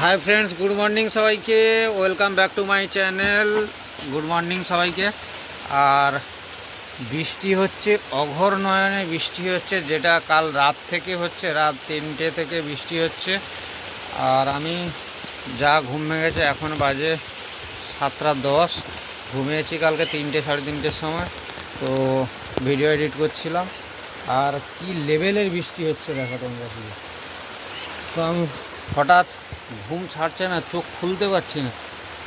High friends good morning সবাইকে। Welcome back to my channel good morning সবাইকে। আর বৃষ্টি হচ্ছে, অঘর নয়নে বৃষ্টি হচ্ছে, যেটা কাল রাত থেকে হচ্ছে, রাত তিনটে থেকে বৃষ্টি হচ্ছে। আর আমি যা ঘুম ভেঙেছে, এখন বাজে সাতটা দশ। ঘুমিয়েছি কালকে তিনটে সাড়ে তিনটের সময়, তো ভিডিও এডিট করছিলাম। আর কি লেভেলের বৃষ্টি হচ্ছে, দেখো তোমরা তো আমি হঠাৎ ঘুম ছাড়ছে না, চোখ খুলতে পারছি না।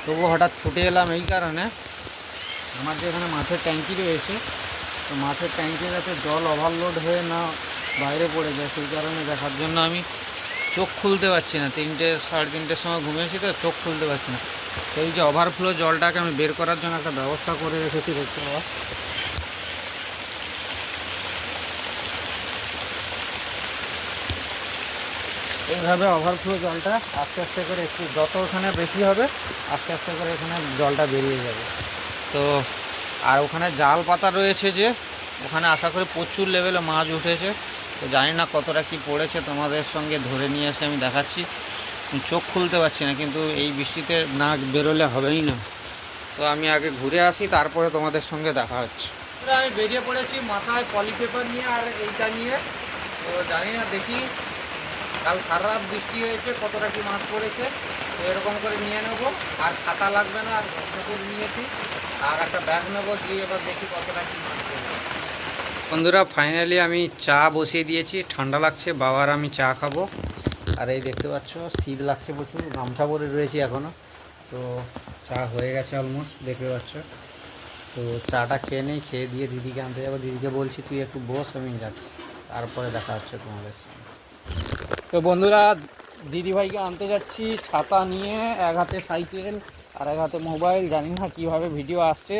তবু হঠাৎ ছুটে এলাম এই কারণে। আমার যে এখানে মাছের ট্যাঙ্কি রয়েছে, তো মাছের ট্যাঙ্কি যাতে জল ওভারলোড হয়ে না বাইরে পড়ে যায়, সেই কারণে দেখার জন্য আমি চোখ খুলতে পারছি না। তিনটে, সাড়ে তিনটের সময় ঘুমিয়েছি তো, চোখ খুলতে পারছি না। সেই যে ওভারফ্লো জলটাকে আমি বের করার জন্য একটা ব্যবস্থা করে রেখেছি, দেখতে পাওয়া। এইভাবে ওভারফ্লো জলটা আস্তে আস্তে করে একটু যত ওখানে বেশি হবে, আস্তে আস্তে করে এখানে জলটা বেরিয়ে যাবে। তো, আর ওখানে জাল পাতা রয়েছে যে, ওখানে আশা করি প্রচুর লেভেলে মাছ উঠেছে। তো জানি না কতটা কি পড়েছে, তোমাদের সঙ্গে ধরে নিয়ে এসে আমি দেখাচ্ছি। চোখ খুলতে পারছি না, কিন্তু এই বৃষ্টিতে না বেরোলে হবেই না। তো আমি আগে ঘুরে আসি, তারপরে তোমাদের সঙ্গে দেখা হচ্ছে। আমি বেরিয়ে পড়েছি মাথায় পলি পেপার নিয়ে আর এইটা নিয়ে। তো জানি না দেখি কাল সারা রাত বৃষ্টি হয়েছে, কতটা কি মাছ পড়েছে, তো এরকম করে নিয়ে নেব। আর ছাতা লাগবে না, আর করে নিয়েছি। আর একটা ব্যাগ নেব দিয়ে এবার দেখি কতটা কি মাছ পড়েছে। বন্ধুরা ফাইনালি আমি চা বসিয়ে দিয়েছি, ঠান্ডা লাগছে, বাবার আমি চা খাব। আর এই দেখতে পাচ্ছ, শীত লাগছে প্রচুর, গামছা পরে রয়েছি এখনও তো চা হয়ে গেছে অলমোস্ট দেখতে পাচ্ছ। তো চাটা খেয়ে নেই, খেয়ে দিয়ে দিদিকে আনতে যাব। দিদিকে বলছি, তুই একটু বস, আমি যাচ্ছি। তারপরে দেখা হচ্ছে তোমাদের তো বন্ধুরা, দিদিভাইকে আনতে যাচ্ছি, ছাতা নিয়ে, এক হাতে সাইকেল আর এক হাতে মোবাইল, জানি না কীভাবে ভিডিও আসছে।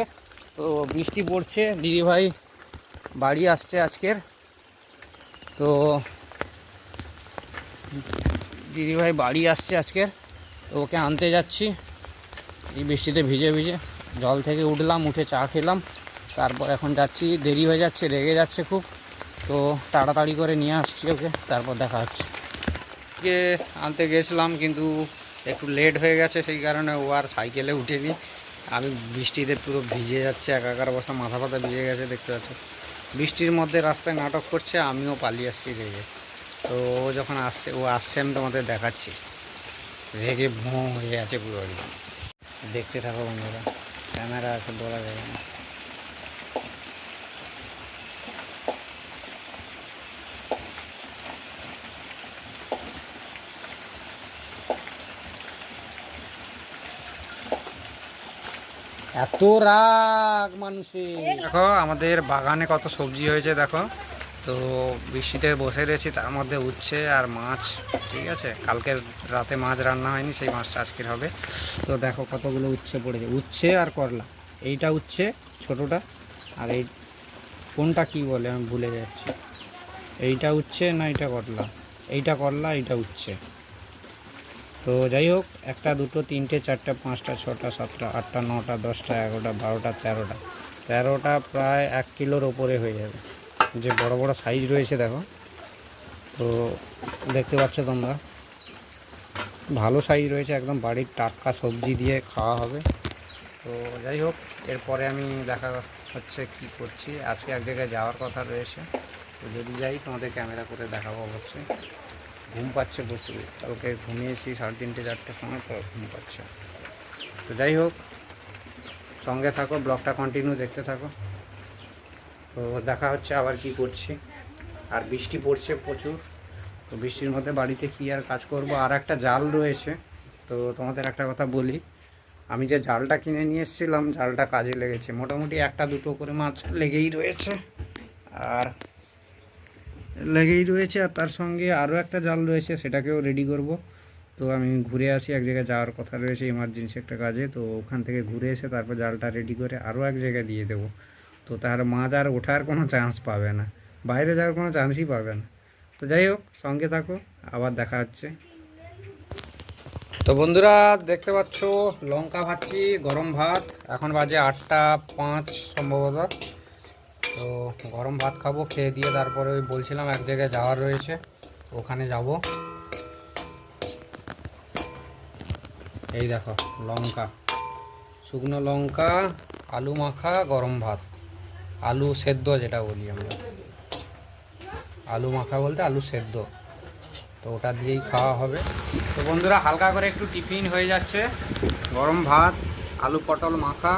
তো বৃষ্টি পড়ছে, দিদিভাই বাড়ি আসছে আজকের। তো দিদিভাই বাড়ি আসছে আজকের, তো ওকে আনতে যাচ্ছি। এই বৃষ্টিতে ভিজে ভিজে জল থেকে উঠলাম, উঠে চা খেলাম। তারপর এখন যাচ্ছি, দেরি হয়ে যাচ্ছে, রেগে যাচ্ছে খুব। তো তাড়াতাড়ি করে নিয়ে আসছি ওকে, তারপর দেখা হচ্ছে। কে আনতে গেছিলাম, কিন্তু একটু লেট হয়ে গেছে, সেই কারণে ও আর সাইকেলে উঠেনি। আমি বৃষ্টিতে পুরো ভিজে যাচ্ছে, একাকার অবস্থা, মাথা ফাথা ভিজে গেছে, দেখতে পাচ্ছ। বৃষ্টির মধ্যে রাস্তায় নাটক করছে, আমিও পালিয়ে আসছি রেগে। তো ও যখন আসছে, ও আসছে, আমি তোমাদের দেখাচ্ছি। রেগে ভোঁ হয়ে আছে পুরো একদম। দেখতে থাকো বন্ধুরা, ক্যামেরা আছে, বলা যাবে না। এত রাগ মানুষের। দেখো, আমাদের বাগানে কত সবজি হয়েছে, দেখো। তো বৃষ্টিতে বসে রয়েছি, তার মধ্যে উচ্ছে আর মাছ, ঠিক আছে? কালকে রাতে মাছ রান্না হয়নি, সেই মাছটা আজকের হবে। তো দেখো কতগুলো উচ্ছে পড়েছে। উচ্ছে আর করলা, এইটা উচ্ছে, ছোটোটা, আর এই কোনটা কি বলে আমি ভুলে যাচ্ছি। এইটা উচ্ছে না এইটা করলা? এইটা করলা, এইটা উচ্ছে। তো যাই হোক, একটা, দুটো, তিনটে, চারটে, পাঁচটা, ছটা, সাতটা, আটটা, নটা, দশটা, এগারোটা, বারোটা, তেরোটা। তেরোটা প্রায় এক কিলোর ওপরে হয়ে যাবে। যে বড় বড় সাইজ রয়েছে দেখো। তো দেখতে পাচ্ছ তোমরা। ভালো সাইজ রয়েছে, একদম বাড়ির টাটকা সবজি দিয়ে খাওয়া হবে। তো যাই হোক, এরপরে আমি দেখা হচ্ছে কি করছি। আজকে এক জায়গায় যাওয়ার কথা রয়েছে। তো যদি যাই, তোমাদের ক্যামেরা করে দেখাবো অবশ্যই। ঘুম পাচ্ছে প্রচুর। কালকে ঘুমিয়েছি সাড়ে তিনটে চারটের সময় তো ঘুম পাচ্ছে তো যাই হোক, সঙ্গে থাকো, ব্লগটা কন্টিনিউ দেখতে থাকো। তো দেখা হচ্ছে আবার কি করছি। আর বৃষ্টি পড়ছে প্রচুর। তো বৃষ্টির মধ্যে বাড়িতে কি আর কাজ করব? আর একটা জাল রয়েছে। তো তোমাদের একটা কথা বলি। আমি যে জালটা কিনে নিয়ে এসেছিলাম, জালটা কাজে লেগেছে। মোটামুটি একটা দুটো করে মাছ লেগেই রয়েছে। আর লেগেই রয়েছে আর তার সঙ্গে আরও একটা জাল রয়েছে, সেটাকেও রেডি করব। তো আমি ঘুরে আসি, এক জায়গায় যাওয়ার কথা রয়েছে ইমার্জেন্সি একটা কাজে। তো ওখান থেকে ঘুরে এসে তারপর জালটা রেডি করে আরও এক জায়গায় দিয়ে দেবো। তো তাহলে মাছ আর ওঠার কোনো চান্স পাবে না। বাইরে যাওয়ার কোনো চান্সই পাবে না। তো যাই হোক, সঙ্গে থাকো, আবার দেখা হচ্ছে। তো বন্ধুরা, দেখতে পাচ্ছ, লঙ্কা ভাজছি, গরম ভাত। এখন বাজে আটটা পাঁচ সম্ভবত। তো গরম ভাত খাব, খেয়ে দিয়ে তারপরে ওই বলছিলাম এক জায়গায় যাওয়ার রয়েছে ওখানে যাব। এই দেখো, লঙ্কা, শুকনো লঙ্কা, আলু মাখা, গরম ভাত। আলু সেদ্ধ যেটা বলি আমরা। আলু মাখা বলতে আলু সেদ্ধ, তো ওটা দিয়েই খাওয়া হবে। তো বন্ধুরা, হালকা করে একটু টিফিন হয়ে যাচ্ছে। গরম ভাত, আলু পটল মাখা,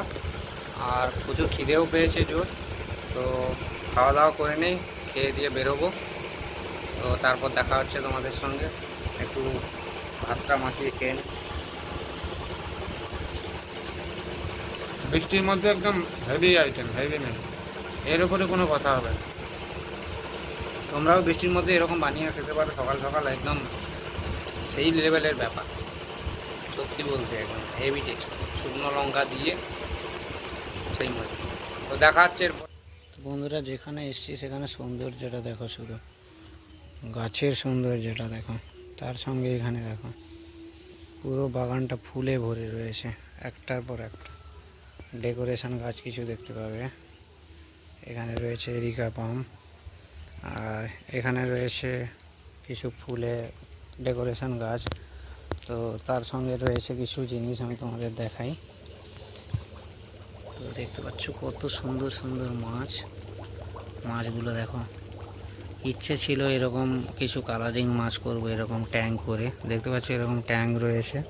আর প্রচুর খিদেও পেয়েছে জোর। তো খাওয়া দাওয়া করে নেই খেয়ে দিয়ে বেরোবো। তো তারপর দেখা হচ্ছে তোমাদের সঙ্গে। একটু ভাতটা মাখিয়ে খেয়ে নিই। বৃষ্টির মধ্যে একদম হেভি আইটেম হেভি মেনু এর উপরে কোনো কথা হবে না। তোমরাও বৃষ্টির মধ্যে এরকম বানিয়ে খেতে পারো সকাল সকাল একদম সেই লেভেলের ব্যাপার। সত্যি বলতে একদম হেভি টেস্ট শুকনো লঙ্কা দিয়ে সেই মজা তো দেখা হচ্ছে এরপর। বন্ধুরা, যেখানে এসছি সেখানে সৌন্দর্যটা দেখো শুধু। গাছের সৌন্দর্যটা দেখো, তার সঙ্গে এখানে দেখো, পুরো বাগানটা ফুলে ভরে রয়েছে, একটার পর একটা। ডেকোরেশন গাছ কিছু দেখতে পাবে। এখানে রয়েছে এরিকা পাম, আর এখানে রয়েছে কিছু ফুলে ডেকোরেশন গাছ। তো তার সঙ্গে রয়েছে কিছু জিনিস আমি তোমাদের দেখাই। তো দেখতে পাচ্ছ কত সুন্দর সুন্দর মাছ। মাছগুলো দেখো। ইচ্ছে ছিল এরকম কিছু কালারিং মাছ করব, এরকম ট্যাঙ্ক করে। দেখতে পাচ্ছ এরকম ট্যাঙ্ক রয়েছে।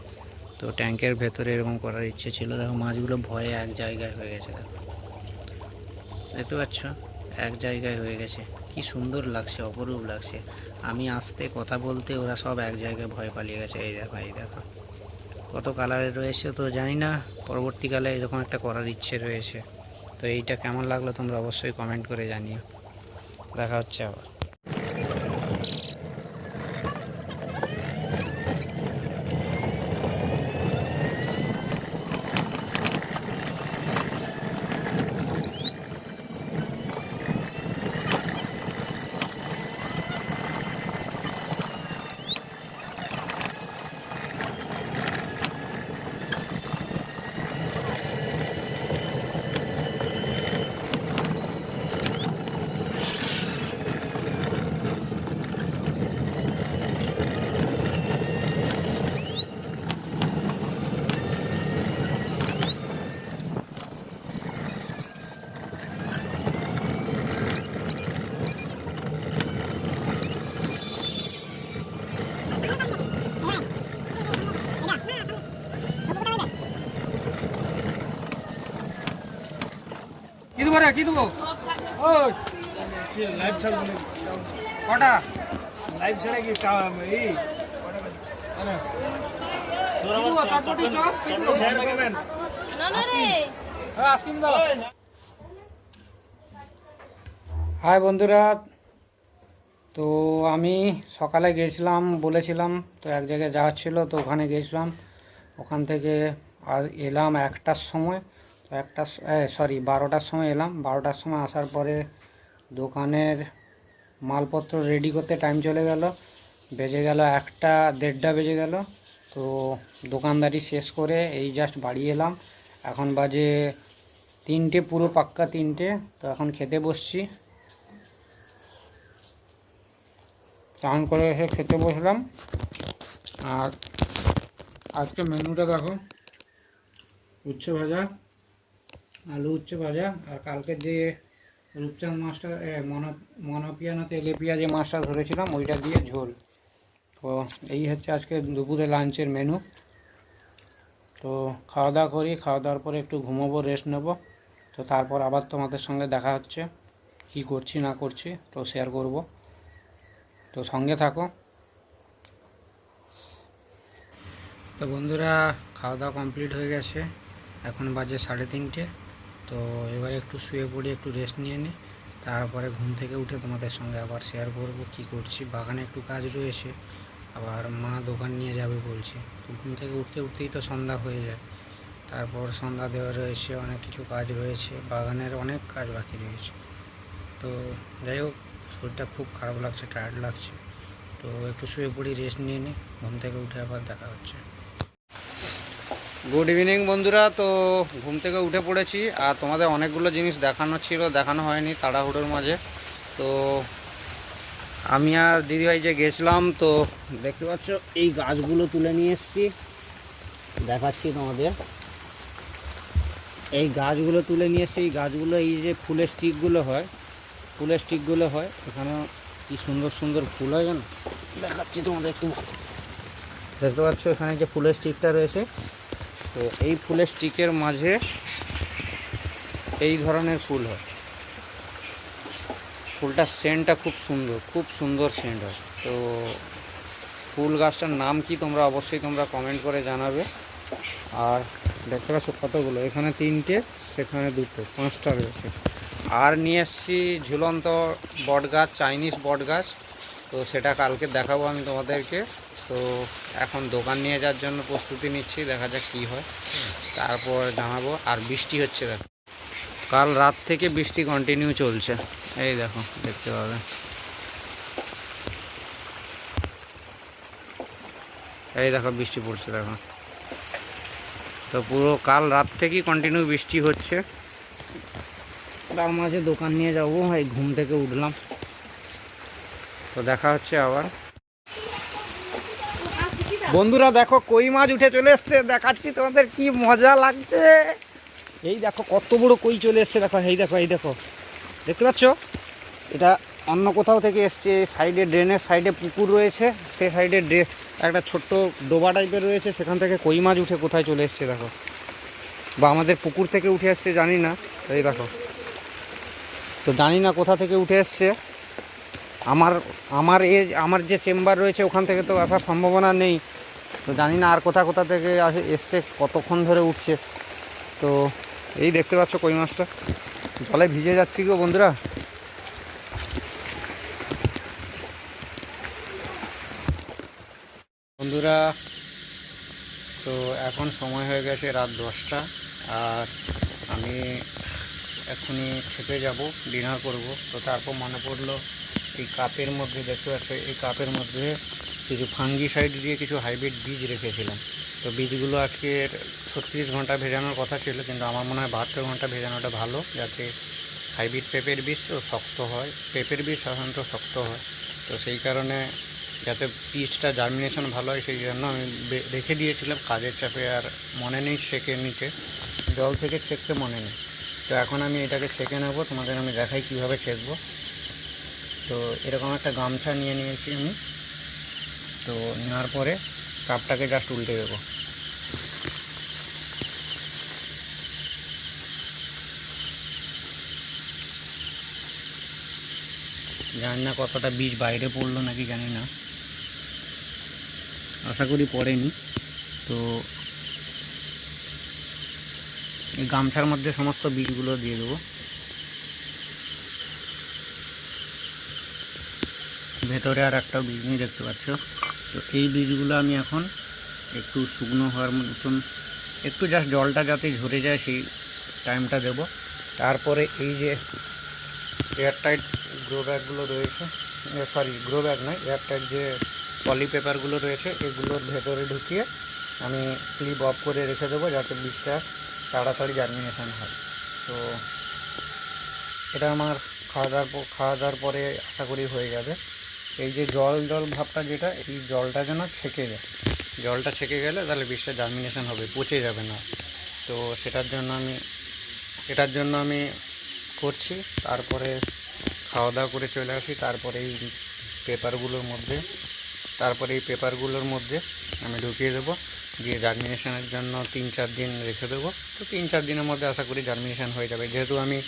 তো ট্যাঙ্কের ভেতরে এরকম করার ইচ্ছে ছিল। দেখো, মাছগুলো ভয়ে এক জায়গায় হয়ে গেছে। দেখো দেখতে পাচ্ছ? এক জায়গায় হয়ে গেছে। কি সুন্দর লাগছে, অপরূপ লাগছে। আমি আসতে কথা বলতে ওরা সব এক জায়গায় ভয় পালিয়ে গেছে। এই দেখো এই দেখো। কত কালারের রয়েছে তো জানি না। পরবর্তীকালে এরকম একটা করার ইচ্ছে রয়েছে। তো এইটা কেমন লাগল তোমরা অবশ্যই কমেন্ট করে জানিও। দেখা হচ্ছে আবার। কি দেবো? রে কি দেবো? ওই লাইভ ছাড়বো কটা লাইভ ছাড়া কি এই হাই বন্ধুরা। তো আমি সকালে গেছিলাম বলেছিলাম তো এক জায়গায় যাওয়ার ছিল তো ওখানে গেছিলাম। ওখান থেকে আর এলাম একটার সময়। একটা সরি বারোটার সময় এলাম। বারোটার সময় আসার পরে দোকানের মালপত্র রেডি করতে টাইম চলে গেল। বেজে গেল একটা, দেড়টা বেজে গেল। তো দোকানদারি শেষ করে এই জাস্ট বাড়ি এলাম। এখন বাজে তিনটে, পুরো পাক্কা তিনটে। তো এখন খেতে বসছি। চান করে এসে খেতে বসলাম। আর আজকে মেনুটা দেখো। উচ্ছে ভাজা। আলু উচ্ছে ভাজা, আর কালকে যে রূপচাঁদ মাছটা মনো না তেলেপিয়া যে মাছটা ধরেছিলাম, ওইটা দিয়ে ঝোল। তো এই হচ্ছে আজকে দুপুরে লাঞ্চের মেনু। তো খাওয়া দাওয়া করি খাওয়া দাওয়ার পরে একটু ঘুমোবো রেস্ট নেব। তো তারপর আবার তোমাদের সঙ্গে দেখা হচ্ছে, কি করছি, না করছি, তো শেয়ার করব। তো সঙ্গে থাকো। তো বন্ধুরা খাওয়া দাওয়া কমপ্লিট হয়ে গেছে। এখন বাজে সাড়ে তিনটে। তো এবারে একটু শুয়ে পড়ি, একটু রেস্ট নিয়ে নিই তারপরে ঘুম থেকে উঠে তোমাদের সঙ্গে আবার শেয়ার করব কি করছি। বাগানে একটু কাজ রয়েছে, আবার মা দোকান নিয়ে যাবে বলছে। তো ঘুম থেকে উঠতে উঠতেই তো সন্ধ্যা হয়ে যায়। তারপর সন্ধ্যা দেওয়া রয়েছে, অনেক কিছু কাজ রয়েছে, বাগানের অনেক কাজ বাকি রয়েছে। তো যাই হোক, শরীরটা খুব খারাপ লাগছে টায়ার্ড লাগছে। তো একটু শুয়ে পড়ি রেস্ট নিয়ে নিই ঘুম থেকে উঠে আবার দেখা হচ্ছে। গুড ইভিনিং বন্ধুরা। তো ঘুম থেকে উঠে পড়েছি আর তোমাদের অনেকগুলো জিনিস দেখানো ছিল, দেখানো হয়নি তাড়াহুড়োর মাঝে। তো আমি আর দিদিভাই যে গেছিলাম, তো দেখতে পাচ্ছ, এই গাছগুলো তুলে নিয়ে এসেছি। দেখাচ্ছি তোমাদের। এই গাছগুলো তুলে নিয়ে এসছে। এই গাছগুলো, এই যে ফুলের স্টিকগুলো হয়, ফুলের স্টিকগুলো হয়, এখানে কি সুন্দর সুন্দর ফুল হয় জানো? দেখাচ্ছি তোমাদের একটু। দেখতে পাচ্ছ, এখানে যে ফুলের স্টিকটা রয়েছে তো এই ফুলের স্টিকের মাঝে এই ধরনের ফুল হয়। ফুলটার সেন্টটা খুব সুন্দর খুব সুন্দর সেন্ট হয়। তো ফুল গাছটার নাম কি তোমরা অবশ্যই তোমরা কমেন্ট করে জানাবে। আর দেখতে পাচ্ছ কতগুলো? এখানে তিনটে, সেখানে দুটো, পাঁচটা রয়েছে। আর নিয়ে এসছি ঝুলন্ত বট গাছ চাইনিজ বট গাছ তো সেটা কালকে দেখাবো আমি তোমাদেরকে। তো এখন দোকান নিয়ে যাওয়ার জন্য প্রস্তুতি নিচ্ছি, দেখা যাক কী হয়। তারপর জানাব, আর বৃষ্টি হচ্ছে দেখো। কাল রাত থেকে বৃষ্টি কন্টিনিউ চলছে। এই দেখো, দেখতে পাবে। এই দেখো, বৃষ্টি পড়ছে দেখো। তো পুরো কাল রাত থেকেই কন্টিনিউ বৃষ্টি হচ্ছে। তার মাঝে দোকান নিয়ে যাব, এই ঘুম থেকে উঠলাম। তো দেখা হচ্ছে আবার। বন্ধুরা দেখো, কই মাছ উঠে চলে এসছে, দেখাচ্ছি তোমাদের কি মজা লাগছে। এই দেখো, কত বড় কই চলে এসছে, দেখো, এই দেখো এই দেখো। দেখতে পাচ্ছ? এটা অন্য কোথাও থেকে এসছে সাইডে ড্রেনের সাইডে পুকুর রয়েছে, সে সাইডে ড্রে, একটা ছোট্ট ডোবা টাইপের রয়েছে, সেখান থেকে কই মাছ উঠে কোথায় চলে এসছে, দেখো। বা আমাদের পুকুর থেকে উঠে এসছে জানি না, এই দেখো। তো জানি না কোথা থেকে উঠে এসছে। আমার আমার এ আমার যে চেম্বার রয়েছে ওখান থেকে তো আসার সম্ভাবনা নেই। তো জানি না আর কোথা কোথা থেকে এসছে, কতক্ষণ ধরে উঠছে। তো এই দেখতে পাচ্ছ কই মাছটা। জলে ভিজে যাচ্ছি গো বন্ধুরা। বন্ধুরা, তো এখন সময় হয়ে গেছে রাত দশটা। আর আমি এখনই খেতে যাব, ডিনার করব। তো তারপর মনে পড়ল, এই কাপের মধ্যে, দেখতে পাচ্ছ, এই কাপের মধ্যে কিছু ফাঙ্গিসাইড দিয়ে কিছু হাইব্রিড বীজ রেখেছিলাম। তো বীজগুলো আজকের ছত্রিশ ঘণ্টা ভেজানোর কথা ছিল, কিন্তু আমার মনে হয় বাহাত্তর ঘণ্টা ভেজানোটা ভালো, যাতে হাইব্রিড পেঁপের বীজ তো শক্ত হয়। পেঁপের বীজ সাধারণত শক্ত হয়। তো সেই কারণে যাতে বীজটা জার্মিনেশন ভালো হয়, সেই জন্য আমি রেখে দিয়েছিলাম। কাজের চাপে আর মনে নেই ছেঁকে নিতে। জল থেকে ছেঁকতে মনে নেই। তো এখন আমি এটাকে ছেঁকে নেব। তোমাদের আমি দেখাই কীভাবে ছেঁকবো। তো এরকম একটা গামছা নিয়ে নিয়েছি আমি। তো নেওয়ার পরে কাপটাকে জাস্ট উল্টে দেবো। জানি না কতটা বীজ বাইরে পড়ল নাকি, জানি না। আশা করি পড়েনি। তো এই গামছার মধ্যে সমস্ত বীজগুলো দিয়ে দেবো। ভেতরে আর একটা বীজ নিয়ে দেখতে পাচ্ছ। তো এই বীজগুলো আমি এখন একটু শুকনো হওয়ার মতন, একটু জাস্ট জলটা যাতে ঝরে যায় সেই টাইমটা দেব। তারপরে এই যে এয়ারটাইট গ্রো ব্যাগগুলো রয়েছে সরি গ্রো ব্যাগ নয় এয়ারটাইট যে পলি পেপারগুলো রয়েছে, এগুলোর ভেতরে ঢুকিয়ে আমি ক্লিপ অফ করে রেখে দেবো যাতে বীজটা তাড়াতাড়ি জার্মিনেশান হয়। তো এটা আমার খাওয়া দাওয়ার খাওয়া দাওয়ার পরে আশা করি হয়ে যাবে। এই যে জল জল ভাবটা যেটা, এই জলটা যেন ছেঁকে যায়। জলটা ছেঁকে গেলে তাহলে বীজটা জার্মিনেশন হবে, পচে যাবে না। তো সেটার জন্য আমি, এটার জন্য আমি করছি। তারপরে খাওয়া দাওয়া করে চলে আসি। তারপরে এই পেপারগুলোর মধ্যে, তারপরে এই পেপারগুলোর মধ্যে আমি ঢুকিয়ে দেবো। দিয়ে জার্মিনেশনের জন্য তিন, চার দিন রেখে দেবো। তো তিন, চার দিনের মধ্যে আশা করি জার্মিনেশন হয়ে যাবে। যেহেতু আমি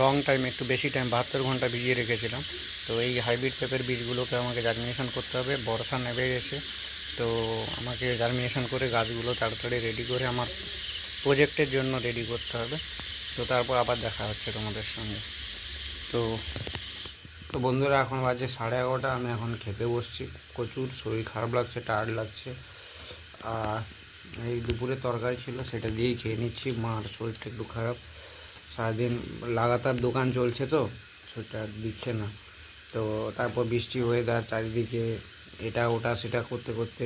লং টাইম একটু বেশি টাইম বাহাত্তর ঘণ্টা ভিজিয়ে রেখেছিলাম। তো এই হাইব্রিড পেপের বীজগুলোকে আমাকে জার্মিনেশন করতে হবে। বর্ষা নেমে গেছে। তো আমাকে জার্মিনেশন করে গাছগুলো তাড়াতাড়ি রেডি করে আমার প্রজেক্টের জন্য রেডি করতে হবে। তো তারপর আবার দেখা হচ্ছে তোমাদের সঙ্গে। তো তো বন্ধুরা, এখন বাজে সাড়ে এগারোটা। আমি এখন খেতে বসছি। প্রচুর শরীর খারাপ লাগছে টায়ার্ড লাগছে। আর এই দুপুরে তরকারি ছিল, সেটা দিয়েই খেয়ে নিচ্ছি। মার শরীরটা একটু খারাপ। সারাদিন লাগাতার দোকান চলছে তো, সেটা দিচ্ছে না। তো তারপর বৃষ্টি হয়ে ওয়েদার চারিদিকে এটা ওটা সেটা করতে করতে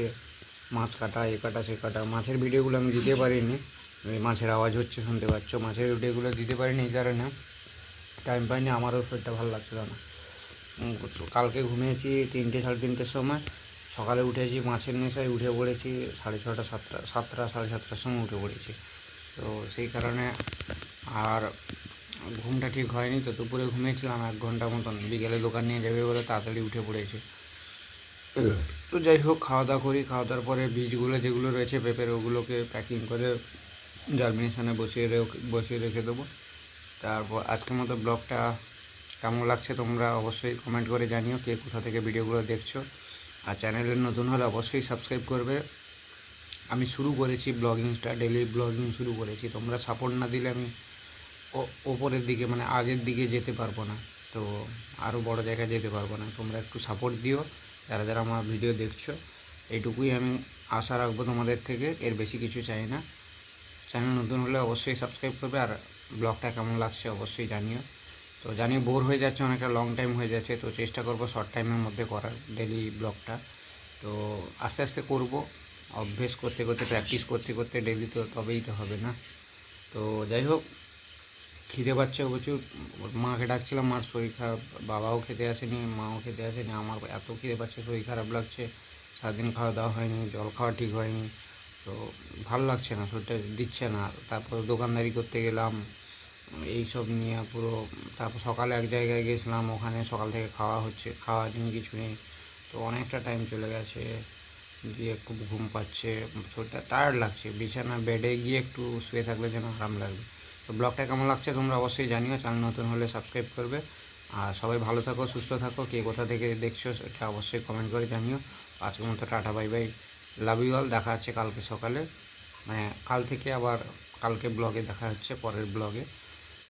মাছ কাটা, এ কাটা, সে কাটা। মাছের ভিডিওগুলো আমি দিতে পারিনি মাছের আওয়াজ হচ্ছে, শুনতে পাচ্ছ? মাছের ভিডিওগুলো দিতে পারিনি এই কারণে। টাইম পাইনি, আমারও শরীরটা ভালো লাগছিল না। কালকে ঘুমিয়েছি তিনটে, সাড়ে তিনটের সময়। সকালে উঠেছি মাছের নেশায়, উঠে পড়েছি সাড়ে ছটা সাতটা সাতটা, সাড়ে সাতটার সময় উঠে পড়েছি। তো সেই কারণে আর ঘুমটা ঠিক হয়নি তো দুপুরে ঘুমিয়েছিলাম এক ঘণ্টা মতন। বিকেলে দোকান নিয়ে যাবে বলে তাড়াতাড়ি উঠে পড়েছে। তো যাই হোক, খাওয়া দাওয়া করি। খাওয়া দাওয়ার পরে বীজগুলো যেগুলো রয়েছে, পেঁপের ওগুলোকে প্যাকিং করে জার্মিনেশনে বসিয়ে বসিয়ে রেখে দেবো। তারপর আজকের মতো ব্লগটা কেমন লাগছে তোমরা অবশ্যই কমেন্ট করে জানিও কে কোথা থেকে ভিডিওগুলো দেখছ। আর চ্যানেলে নতুন হলে অবশ্যই সাবস্ক্রাইব করবে। আমি শুরু করেছি ব্লগিংটা ডেলি ব্লগিং শুরু করেছি। তোমরা সাপোর্ট না দিলে আমি ওপরের দিকে মানে আগের দিকে যেতে পারব না। তো আরও বড় জায়গায় যেতে পারব না। তোমরা একটু সাপোর্ট দিও, যারা যারা আমার ভিডিও দেখছ। এইটুকুই আমি আশা রাখব তোমাদের থেকে, এর বেশি কিছু চাই না। চ্যানেল নতুন হলে অবশ্যই সাবস্ক্রাইব করবে, আর ব্লগটা কেমন লাগছে অবশ্যই জানিও। তো জানি বোর হয়ে যাচ্ছে, অনেকটা লং টাইম হয়ে যাচ্ছে, তো চেষ্টা করব শর্ট টাইমের মধ্যে করার ডেলি ব্লগটা। তো আস্তে আস্তে করব, অভ্যেস করতে করতে প্র্যাকটিস করতে করতে ডেলি তো তবেই তো হবে না। তো যাই হোক খিদে পাচ্ছে প্রচুর মাকে ডাকছিলাম, মার শরীর খারাপ, বাবাও খেতে আসেনি, মাও খেতে আসেনি, আমার এত খিদে পাচ্ছে, শরীর খারাপ লাগছে, সারাদিন খাওয়া দাওয়া হয়নি, জল খাওয়া ঠিক হয়নি, তো ভালো লাগছে না, শরীরটা দিচ্ছে না, তারপর দোকানদারি করতে গেলাম এই সব নিয়ে পুরো, তারপর সকালে এক জায়গায় গেছিলাম, ওখানে সকাল থেকে খাওয়া হচ্ছে, খাওয়া নিয়ে কিছু নেই, তো অনেকটা টাইম চলে গেছে দিয়ে খুব ঘুম পাচ্ছে, শরীরটা টায়ার্ড লাগছে, বিছানা বেডে গিয়ে একটু শুয়ে থাকলে যেন আরাম লাগবে তো ব্লগটা কেমন লাগছে তোমরা অবশ্যই জানিও, চ্যানেল নতুন হলে সাবস্ক্রাইব করবে। আর সবাই ভালো থাকো, সুস্থ থাকো, কে কোথা থেকে দেখছ সেটা অবশ্যই কমেন্ট করে জানিও। আজকের মতো tata bye bye love you all দেখা হচ্ছে কালকে সকালে। মানে কাল থেকে আবার কালকে ব্লগে দেখা হচ্ছে, পরের ব্লগে।